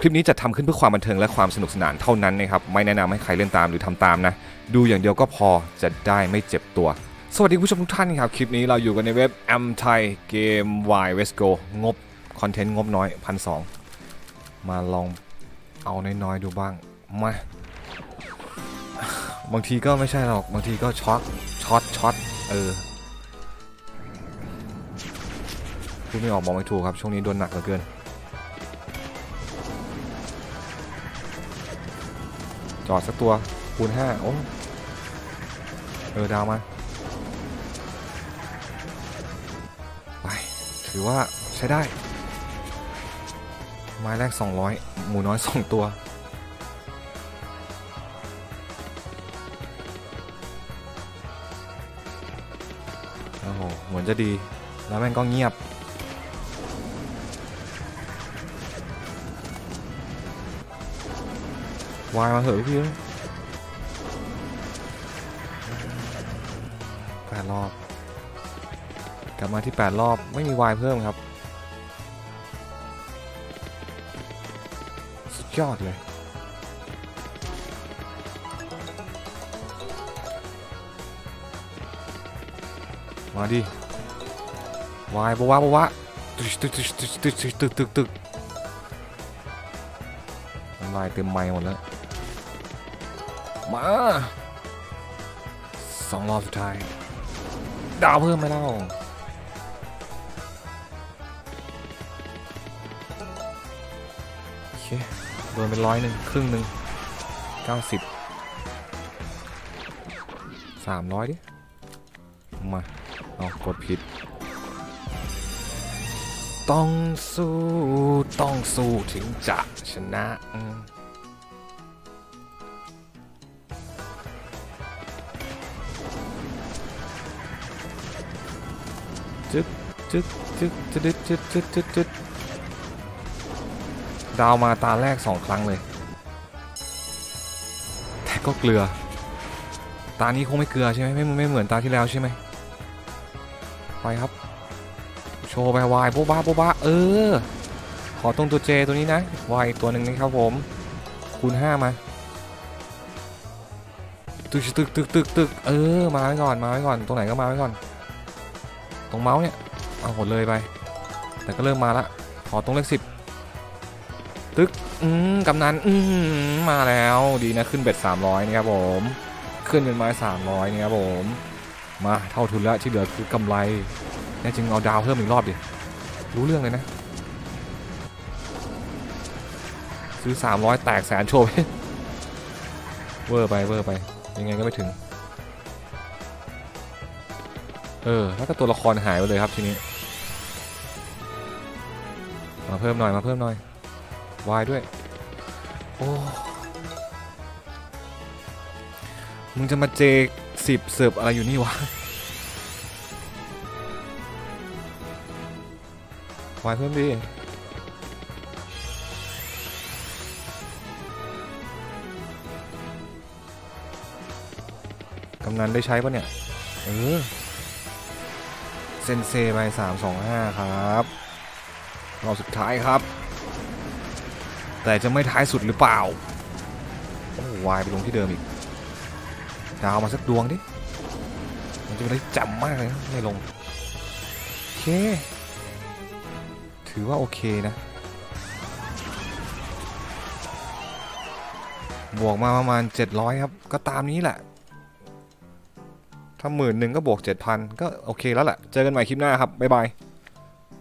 คลิปนี้จะทำขึ้นเพื่อความบันเทิงและความสนุกสนานเท่านั้นนะครับ ไม่แนะนำให้ใครเล่นตามหรือทำตามนะ ดูอย่างเดียวก็พอจะได้ไม่เจ็บตัว สวัสดีคุณผู้ชมทุกท่านครับ คลิปนี้เราอยู่กันในเว็บ a m Thai Game Y West Go งบ คอนเทนต์งบน้อยพันสมาลองเอาน้อยๆดูบ้าง มา บางทีก็ไม่ใช่หรอก บางทีก็ช็อต ช็อต ช็อต เออ พูดไม่ออกบอกไม่ถูกครับ ช่วงนี้โดนหนักเหลือเกิน จอดสักตัวคูณห้าโอ้เออดาวมาไปถือว่าใช้ได้ ไม้แรก 200 หมูน้อย 2 ตัว โอ้โห เหมือนจะดี แล้วแม่งก็เงียบ วายมาเหอะพี่แปดรอบ กลับมาที่ 8 รอบไม่มีวายเพิ่มครับ สุดยอดเลยมาดิวายบวะบวะตึกตึกตึกตึกตึกตึกตึกตึกตึกน้ำลายเต็มไม้หมดแล้ว มาสองรอบสุดท้าย ดาวเพิ่มไหมเล่าโอเคโดนเป็นร้อยหนึ่งครึ่งหนึ่งเก้าสิบสามร้อยดิ มาเอากดผิด ต้องสู้ ต้องสู้ถึงจะชนะึ๊บจึ๊บจึ๊บจึ๊ดจึ๊ดจึ๊ดจึ๊ดจึ๊ดดาวมาตาแรกสองครั้งเลย แต่ก็เกลือ ตานี้คงไม่เกลือใช่ไหมไม่ไม่เหมือนตาที่แล้วใช่ไหมไปครับ โชว์ไปวายโบ๊บ้าโบ๊บ้าเออ ขอตรงตัวเจตัวนี้นะวายตัวหนึ่งนะครับผม คูณห้ามาตึกตึกตึกตึกตึกเออ มาไว้ก่อน มาไว้ก่อน ตรงไหนก็มาไว้ก่อน ตรงเมาส์เนี่ยเอาหมดเลยไป แต่ก็เริ่มมาละขอตรงเลขสิบตึกอืมกำนันอืมมาแล้วดีนะขึ้นเบ็ด300นะครับผม ขึ้นเป็นไม้300นะครับผม มาเท่าทุนแล้วที่เหลือคือกำไรแน่จริงเอาดาวเพิ่มอีกรอบดิรู้เรื่องเลยนะ ซื้อ 300 แตกแสนโชว์เวอร์ไปเวอร์ไปยังไงก็ไม่ถึง เออ แล้วก็ตัวละครหายไปเลยครับทีนี้ มาเพิ่มหน่อย มาเพิ่มหน่อย วายด้วย โอ้ มึงจะมาเจสิบเสิร์ฟอะไรอยู่นี่วะ วายเพิ่มดิกำนันได้ใช้ปะเนี่ย เออ เซนเซไปสามสองห้าครับรอบสุดท้ายครับ แต่จะไม่ท้ายสุดหรือเปล่า โอ้วายไปลงที่เดิมอีก ดาวมาสักดวงดิ มันจะไม่ได้จำมากเลยนะไม่ลง โอเค ถือว่าโอเคนะ บวกมาประมาณ 700 ครับ ก็ตามนี้แหละ ถ้าหมื่นหนึ่งก็บวก7,000ก็โอเคแล้วแหละ เจอกันใหม่คลิปหน้าครับ บ๊ายบาย